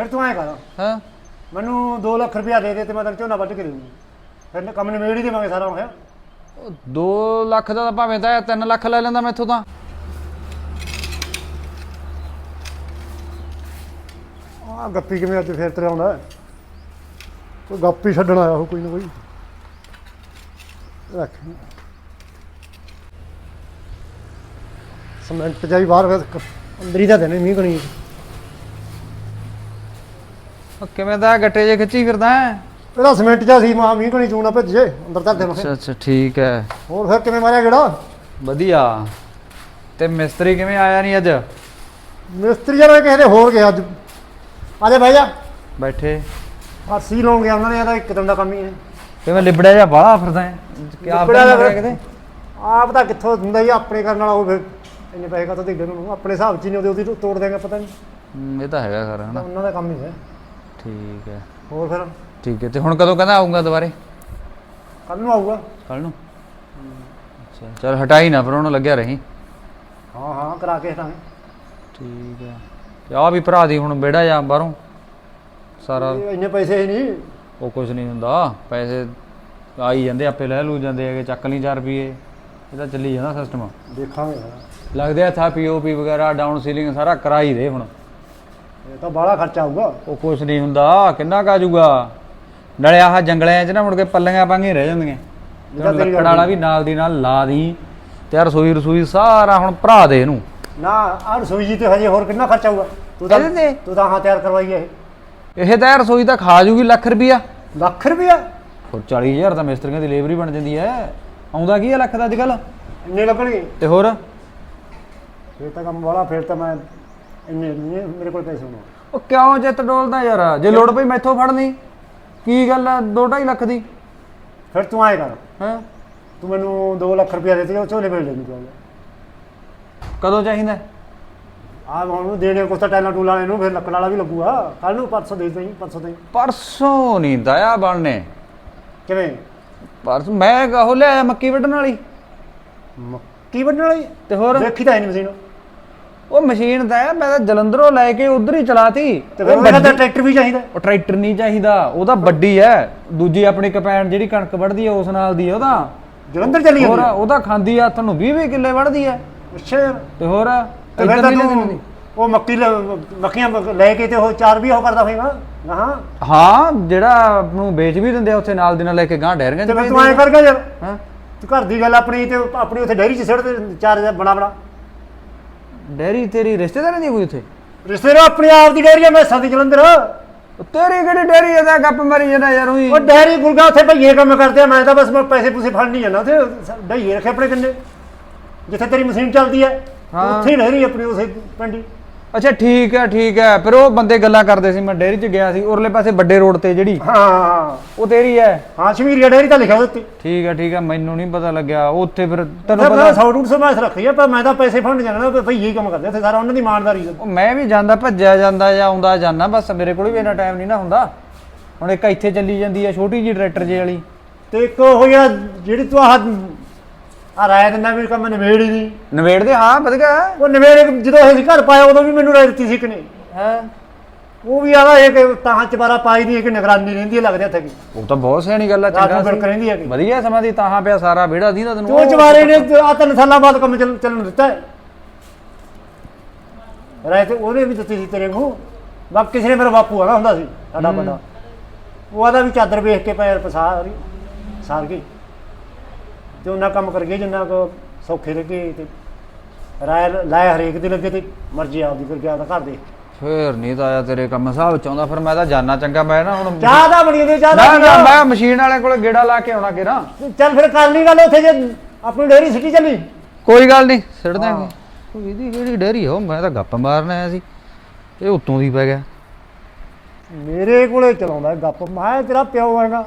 ਫਿਰ ਤੂੰ ਐ ਕਰ। ਹਾਂ। ਮੈਨੂੰ 2 ਲੱਖ ਰੁਪਇਆ ਦੇ ਦੇ ਤੇ ਮੈਂ ਤੈਨੂੰ ਝੋਨਾ ਵੱਢ ਕੇ ਦੇਵਾਂਗਾ ਫਿਰ ਨਾ ਕੰਮ ਨਿਬੇੜ ਹੀ ਦੇਵਾਂਗੇ ਸਾਰਾ ਹੋਇਆ 2 ਲੱਖ ਦਾ ਤਾਂ ਭਾਵੇਂ ਤਾਂ 3 ਲੱਖ ਲੈ ਲੈਂਦਾ ਮੈਥੋਂ ਤਾਂ। ਆ ਗੱਪੀ ਕਿਵੇਂ ਅੱਜ ਫੇਰ ਤੇਰੇ ਆਉਂਦਾ? ਕੋਈ ਗੱਪ ਹੀ ਛੱਡਣ ਆਇਆ ਉਹ ਕੋਈ ਨਾ ਕੋਈ। ਰੱਖ। ਸਮੈਂਟ ਜਾਈ ਬਾਹਰ ਫਿਰ ਅੰਦਰ ਹੀ ਤਾਂ ਦੇਣੇ ਮੀਂਹ ਕਣੀ। ਉਹ ਕਿਵੇਂ ਦਾ ਗੱਟੇ ਜੇ ਖਿੱਚੀ ਫਿਰਦਾ ਹੈ? ਇਹਦਾ ਸਮੈਂਟ ਜਾ ਸੀ ਮਾ ਮੀਂਹ ਕਣੀ ਚੂਣਾ ਭੇਜੇ ਅੰਦਰ ਧਰ ਦੇ ਮੈਂ ਅੱਛਾ ਅੱਛਾ ਠੀਕ ਹੈ। ਹੋਰ ਫਿਰ ਕਿਵੇਂ ਮਾਰਿਆ ਗੇੜਾ? ਵਧੀਆ। ਤੇ ਮਿਸਤਰੀ ਕਿਵੇਂ ਆਇਆ ਨਹੀਂ ਅੱਜ? ਮਿਸਤਰੀ ਜਰਾ ਕਿਸੇ ਦੇ ਹੋਰ ਗਿਆ ਅੱਜ। ਆਜੇ ਭਾਈ ਜਾ। ਬੈਠੇ। ਆ ਸੀ ਲਾਉਣ ਗਿਆ ਉਹਨਾਂ ਨੇ ਇਹਦਾ ਇੱਕ ਦਿਨ ਦਾ ਕੰਮ ਹੀ ਹੈ। ਕਿਵੇਂ ਲਿਬੜਿਆ ਜਾ ਬਾਹਲਾ ਫਿਰਦਾ ਹੈ? ਕਿ ਆਪ ਲਿਬੜਿਆ ਤਾਂ ਜਾ ਕਿਤੇ? ਆਪ ਤਾਂ ਕਿੱਥੋਂ ਹੁੰਦਾ ਜੀ ਆਪਣੇ ਕਰਨ ਵਾਲਾ ਉਹ ਫਿਰ ਇੰਨੇ ਪੈਸੇ ਕਾਹਤੋਂ ਦੇ ਨੂੰ ਆਪਣੇ ਹਿਸਾਬ ਚ ਹੀ ਨਹੀਂ ਉਹਦੇ ਉਹਦੀ ਤੋੜ ਦੇਗਾ ਪਤਾ ਨਹੀਂ। ਹਮ, ਇਹ ਤਾਂ ਹੈਗਾ ਖਰਾ ਹਨਾ। ਉਹਨਾਂ ਦਾ ਕੰਮ ਹੀ ਹੈ। ਠੀਕ ਹੈ। ਹੋਰ ਫਿਰ? ਠੀਕ ਹੈ ਤੇ ਹੁਣ ਕਦੋਂ ਕਹਿੰਦਾ ਆਉਂਗਾ ਦੁਬਾਰੇ? ਕੱਲ ਨੂੰ ਆਊਗਾ। ਕੱਲ ਨੂੰ? ਅੱਛਾ ਚਲ ਹਟਾਈ ਨਾ ਫਿਰ ਉਹਨੂੰ ਲੱਗਿਆ ਰਹੀ। ਹਾਂ ਹਾਂ ਕਰਾ ਕੇ ਹਟਾਂਗੇ। ਠੀਕ ਹੈ। ਤੇ ਆ ਵੀ ਭਰਾ ਦੀ ਹੁਣ ਬੇੜਾ ਜਾ ਬਾਹਰੋਂ? ਸਾਰਾ ਇਹ ਇੰਨੇ ਪੈਸੇ ਹੀ ਨਹੀਂ। ਉਹ ਕੁਝ ਨਹੀਂ ਹੁੰਦਾ। ਪੈਸੇ ਆਈ ਜਾਂਦੇ ਆਪੇ ਲੈ ਲੂ ਜਾਂਦੇ ਹੈਗੇ ਚੱਕ ਲਈ 4 ਰੁਪਏ। ਇਹ ਤਾਂ ਚੱਲੀ ਜਾਂਦਾ ਸਿਸਟਮ ਦੇਖਾਂਗੇ। ਲੱਗਦੇ ਆ ਥਾ ਪੀਓਪੀ ਵਗੈਰਾ ਡਾਊਨ ਸੀਲਿੰਗ ਸਾਰਾ ਕਰਾ ਹੀ ਦੇ ਹੁਣ। ਇਹ ਤਾਂ ਬਾਹਲਾ ਖਰਚਾ ਆਊਗਾ। ਉਹ ਕੁਝ ਨਹੀਂ ਹੁੰਦਾ ਕਿੰਨਾ ਕਾ ਜਾਊਗਾ? ਨਾਲੇ ਆਹ ਜੰਗਲਿਆਂ 'ਚ ਨਾ ਮੁੜ ਕੇ ਪੱਲੀਆਂ ਪਾਂਗੇ ਰਹਿ ਜਾਂਦੀਆਂ। ਤੇ ਤੇਰੀ ਲੱਕੜ ਵਾਲਾ ਵੀ ਨਾਲ ਦੀ ਨਾਲ ਲਾ ਦੀ ਤੇ ਆਹ ਰਸੋਈ ਰਸੋਈ ਸਾਰਾ ਹੁਣ ਭਰਾ ਦੇ ਇਹਨੂੰ। ਨਾ ਆ ਰਸੋਈ ਜੀ ਤੇ ਹਜੇ ਹੋਰ ਕਿੰਨਾ ਖਰਚਾ ਆਊਗਾ? ਤੂੰ ਤਾਂ ਇਹਦੇ ਤੇ? ਤੂੰ ਤਾਂ ਹਾਂ ਤਿਆਰ ਕਰਵਾਈ ਇਹ। ਇਹ ਤਾਂ ਰਸੋਈ ਤਾਂ ਖਾ ਜੂਗੀ ਲੱਖ ਰੁਪਈਆ। ਲੱਖ ਰੁਪਇਆ ਹੋਰ 40000 ਤਾਂ ਮਿਸਤਰੀਆਂ ਦੀ ਲੇਬਰ ਹੀ ਬਣ ਜਾਂਦੀ ਐ। ਆਉਂਦਾ ਕੀ ਹੈ ਲੱਖ ਦਾ ਅੱਜ ਕੱਲ ਇੰਨੇ ਲੱਗਣਗੇ। ਤੇ ਹੋਰ? ਫੇਰ ਤਾਂ ਕੰਮ ਵਾਲਾ ਫੇਰ ਤਾਂ ਮੈਂ ਇੰਨੇ ਨਹੀਂ ਮੇਰੇ ਕੋਲ ਪੈਸੇ ਹੋਣੇ। ਉਹ ਕਿਉਂ ਜਿੱਤ ਡੋਲਦਾ ਯਾਰ? ਜੇ ਲੋੜ ਪਈ ਮੈਥੋਂ ਫੜ ਲਈ ਕੀ ਗੱਲ ਆ? 2.5 ਲੱਖ ਦੀ। ਫਿਰ ਤੂੰ ਆਏ ਕਰ। ਹਾਂ? ਤੂੰ ਮੈਨੂੰ 2 ਲੱਖ ਰੁਪਇਆ ਦੇ ਦੇ ਉਹ ਝੋਲੇ ਵੇਚ ਲੈਣੀ ਤੂੰ। ਕਦੋਂ ਚਾਹੀਦਾ? ਆ ਹੁਣ ਉਹਨੂੰ ਦੇਣੇ ਕੁਛ ਤਾਂ ਟੈਲਾਂ ਟੂਲਾਂ ਵਾਲੇ ਨੂੰ ਫਿਰ ਲੱਕੜ ਵਾਲਾ ਵੀ ਲੱਗੂਗਾ। ਕੱਲ ਨੂੰ ਪਰਸੋਂ ਦੇ ਦੇਈਂ ਪਰਸੋਂ ਦੇ ਪਰਸੋਂ ਨਹੀਂ ਦਇਆ ਬਣਨੇ। ਕਿਵੇਂ? ਪਰਸ ਮੈਂ ਕਹੋ ਲਿਆਇਆ ਮੱਕੀ ਵੱਢਣ ਵਾਲੀ। ਮੱਕੀ ਵੱਢਣ ਵਾਲੀ? ਤੇ ਹੋਰ? ਦੇਖੀ ਤਾਂ ਨਹੀਂ ਮਸ਼ੀਨ। ਉਹ ਮਸ਼ੀਨ ਤਾਂ ਹੈ ਮੈਂ ਤਾਂ ਜਲੰਧਰੋਂ ਲੈ ਕੇ ਉਧਰ ਹੀ ਚਲਾਤੀ। ਉਹ ਉਹਦਾ ਤਾਂ ਵੱਡੀ- ਟਰੈਕਟਰ ਵੀ ਚਾਹੀਦਾ। ਉਹ ਟਰੈਕਟਰ ਨਹੀਂ ਚਾਹੀਦਾ ਉਹ ਤਾਂ ਵੱਡੀ ਐ ਦੂਜੀ ਆਪਣੀ ਕਪੈਣ ਜਿਹੜੀ ਕਣਕ ਵੱਢਦੀ ਐ ਉਸ ਨਾਲ ਦੀ ਉਹਦਾ। ਜਲੰਧਰ ਚੱਲੀ ਹੋਰ ਜਾਂਦੀ ਉਹਦਾ ਖਾਂਦੀ ਆ ਤੁਹਾਨੂੰ 20 20 ਕਿੱਲੇ ਵੱਢਦੀ ਅੱਛਾ ਯਾਰ। ਤੇ ਹੋਰ ਤੇ ਫਿਰ ਇੱਧਰ ਤਾਂ ਨਹੀਂ ਲੈਂਦੀ ਤੂੰ ਉਹ ਮੱਕੀ ਲ- ਮੱਕੀਆਂ ਲੈ ਕੇ ਤੇ ਉਹ ਚਾਰ ਵੀ ਉਹ ਕਰਦਾ ਹੋਏਗਾ। ਹਾਂ। ਹਾਂ ਜਿਹੜਾ ਨੂੰ ਵੇਚ ਵੀ ਦਿੰਦੇ ਆ ਉੱਥੇ ਨਾਲ ਦੀ ਨਾਲ ਲੈ ਕੇ ਗਾਂ ਡੈਰੀਆਂ ਤੇ ਫਿਰ ਤੂੰ ਐਂ ਦਿੰਦੇ ਕਰ ਗਿਆ ਯਾਰ। ਹਾਂ। ਤੂੰ ਘਰ ਦੀ ਗੱਲ ਆਪਣੀ ਤੇ ਆਪਣੀ ਉੱਥੇ ਡੈਰੀ 'ਚ ਸਿੱਟ ਦੇ ਚਾਰ ਹਜ਼ਾਰ ਬਣਾ ਬਣਾ ਡੈਰੀ ਤੇਰੀ ਰਿਸ਼ਤੇਦਾਰਾਂ ਦੀ ਕੋਈ ਉੱਥੇ? ਰਿਸ਼ਤੇਦਾਰ ਆਪਣੀ ਆਪ ਦੀ ਡੈਰੀ ਆ ਮੈਸਾਂ ਦੀ ਜਲੰਧਰ। ਉਹ ਤੇਰੀ ਕਿਹੜੀ ਡੈਰੀ ਐ ਤਾਂ ਗੱਪ ਮਾਰੀ ਜਾਂਦਾ ਯਾਰ ਉਹੀ। ਉਹ ਡੈਰੀ ਗੁਰਗਾ ਉੱਥੇ ਭਈਏ ਕੰਮ ਕਰਦੇ ਆ ਮੈਂ ਤਾਂ ਬਸ ਮੈਂ ਪੈਸੇ ਪੂਸੇ ਫੜ ਨਹੀਂ ਜਾਂਦਾ ਉੱਥੇ। ਭਈਏ ਰੱਖੇ ਆਪਣੇ ਕਿੰਨੇ। ਜਿੱਥੇ ਤੇਰੀ ਮਸ਼ੀਨ ਚੱਲਦੀ ਹੈ ਹਾਂ। ਉੱਥੇ ਹੀ ਰਹਿ ਰਹੀ ਆਪਣੀ ਉਸੇ ਪਿੰਡੀ ਅੱਛਾ ਠੀਕ ਹੈ ਠੀਕ ਹੈ। ਫਿਰ ਉਹ ਬੰਦੇ ਗੱਲਾਂ ਕਰਦੇ ਸੀ ਮੈਂ ਡੈਰੀ 'ਚ ਗਿਆ ਸੀ ਉਰਲੇ ਪਾਸੇ ਵੱਡੇ ਰੋਡ ਤੇ ਜਿਹੜੀ ਹਾਂ। ਉਹ ਤੇਰੀ ਹੈ। ਹਾਂ ਸ਼ਮੀਰੀਆ ਡੈਰੀ ਤਾਂ ਲਿਖਿਆ ਉਹਦੇ ਉੱਤੇ। ਠੀਕ ਹੈ ਠੀਕ ਹੈ ਮੈਨੂੰ ਨਹੀਂ ਪਤਾ ਲੱਗਿਆ। ਉੱਥੇ ਫਿਰ ਤੈਨੂੰ ਪਤਾ 100 150 ਮੈਸ ਰੱਖੀ ਆ ਪਰ ਮੈਂ ਤਾਂ ਪੈਸੇ ਫੜ ਨਹੀਂ ਜਾਂਦਾ ਭਈਏ ਹੀ ਕੰਮ ਕਰਦੇ ਉੱਥੇ ਸਾਰਾ ਉਹਨਾਂ ਦੀ ਇਮਾਨਦਾਰੀ ਉਹ ਮੈਂ ਵੀ ਜਾਂਦਾ ਭੱਜਿਆ ਜਾਂਦਾ ਜਾਂ ਆਉਂਦਾ ਜਾਂਦਾ ਬਸ ਮੇਰੇ ਕੋਲ ਵੀ ਇੰਨਾ ਟਾਈਮ ਨਹੀਂ ਨਾ ਹੁੰਦਾ। ਹੁਣ ਇੱਕ ਇੱਥੇ ਚੱਲੀ ਜਾਂਦੀ ਹੈ ਛੋਟੀ ਜੀ ਟਰੈਕਟਰ ਜੇ ਵਾਲੀ। ਤੇ ਇੱਕ ਉਹ ਯਾਰ ਜਿਹੜੀ ਤੂੰ ਆਹ ਆ ਰਾਇ ਦਿੰਦਾ ਵੀ ਕੰਮ ਨਵੇੜ ਹੀ ਨਹੀਂ। ਨਵੇੜਦੇ ਹਾਂ ਵਧੀਆ। ਉਹ ਨਵੇੜ ਜਦੋਂ ਅਸੀਂ ਘਰ ਪਾਇਆ ਉਦੋਂ ਵੀ ਮੈਨੂੰ ਰਾਇ ਦਿੱਤੀ ਸੀ ਕਿ ਨਹੀਂ ਹੈ? ਉਹ ਵੀ ਆਦਾ ਇਹ ਕਿ ਤਾਂ ਚਬਾਰਾ ਪਾਈ ਦੀ ਹੈ ਕਿ ਨਿਗਰਾਨੀ ਰਹਿੰਦੀ ਹੈ ਲੱਗਦਾ ਇੱਥੇ ਕੀ ਉਹ ਤਾਂ ਬਹੁਤ ਸਿਆਣੀ ਗੱਲ ਆ ਰਾਤ ਚੰਗਾ ਬਿਲਕ ਸੀ। ਰਹਿੰਦੀ ਹੈ ਕਿ ਵਧੀਆ ਸਮਾਂ ਦੀ ਤਾਹਾਂ ਪਿਆ ਸਾਰਾ ਵਿਹੜਾ ਦੀ ਨਾ ਤੈਨੂੰ। ਉਹ ਚਵਾਰੇ ਨੇ ਆ ਤਿੰਨ ਸਾਲਾਂ ਬਾਅਦ ਕੰਮ ਚੱਲ- ਚੱਲਣ ਦਿੱਤਾ ਹੈ। ਰਾਇ ਤੇ ਉਹਨੇ ਵੀ ਦਿੱਤੀ ਸੀ ਤੇਰੇ ਨੂੰ। ਬਾਕੀ ਕਿਸੇ ਨੇ ਮੇਰਾ ਬਾਪੂ ਆਣਾ ਹੁੰਦਾ ਸੀ ਸਾਡਾ ਵੱਡਾ ਉਹ ਆਦਾ ਵੀ ਚਾਦਰ ਵੇਖ ਕੇ ਪੈਰ ਪਸਾਰ ਸਾਰ ਗਈ ਤੇ ਉਹਨਾਂ ਕੰਮ ਕਰ ਗਏ ਜਿੰਨਾ ਕੋ ਸੌਖੇ ਲੱਗੇ ਤੇ ਰਾਇ ਲਾਇਆ ਹਰੇਕ ਦੇ ਲੱਗੇ ਤੇ ਮਰਜ਼ੀ ਆਪਦੀ ਫਿਰ ਗਿਆ ਤਾਂ ਘਰ ਦੇ। ਫੇਰ ਨਹੀਂ ਤਾਂ ਆਇਆ ਤੇਰੇ ਕੰਮ ਹਿਸਾਬ ਚ ਆਉਂਦਾ ਫਿਰ ਮੈਂ ਤਾਂ ਜਾਣਾ ਚੰਗਾ ਮੈਂ ਨਾ ਹੁਣ ਚਾਹ ਦਾ ਬਣੀ ਦੇ ਚਾਹ ਨਾ ਦਾ ਨਾ ਮੈਂ ਮਸ਼ੀਨ ਵਾਲੇ ਕੋਲ ਗੇੜਾ ਲਾ ਕੇ ਆਉਣਾ ਕਿਰਾ ਚੱਲ ਫਿਰ ਕਰ ਲਈ ਗੱਲ ਉੱਥੇ ਜੇ ਆਪਣੀ ਡੇਰੀ ਸਿੱਟੀ ਚੱਲੀ। ਕੋਈ ਗੱਲ ਨਹੀਂ ਸਿੱਟ ਦਾਂਗੇ ਉਹ ਇਹਦੀ ਕਿਹੜੀ ਡੈਰੀ ਹੋ ਮੈਂ ਤਾਂ ਗੱਪ ਮਾਰਨ ਆਇਆ ਸੀ ਇਹ ਉਤੋਂ ਦੀ ਪੈ ਗਿਆ। ਮੇਰੇ ਕੋਲੇ ਚਲਾਉਂਦਾ ਗੱਪ ਮੈਂ ਤੇਰਾ ਪਿਓ ਹੈਗਾ।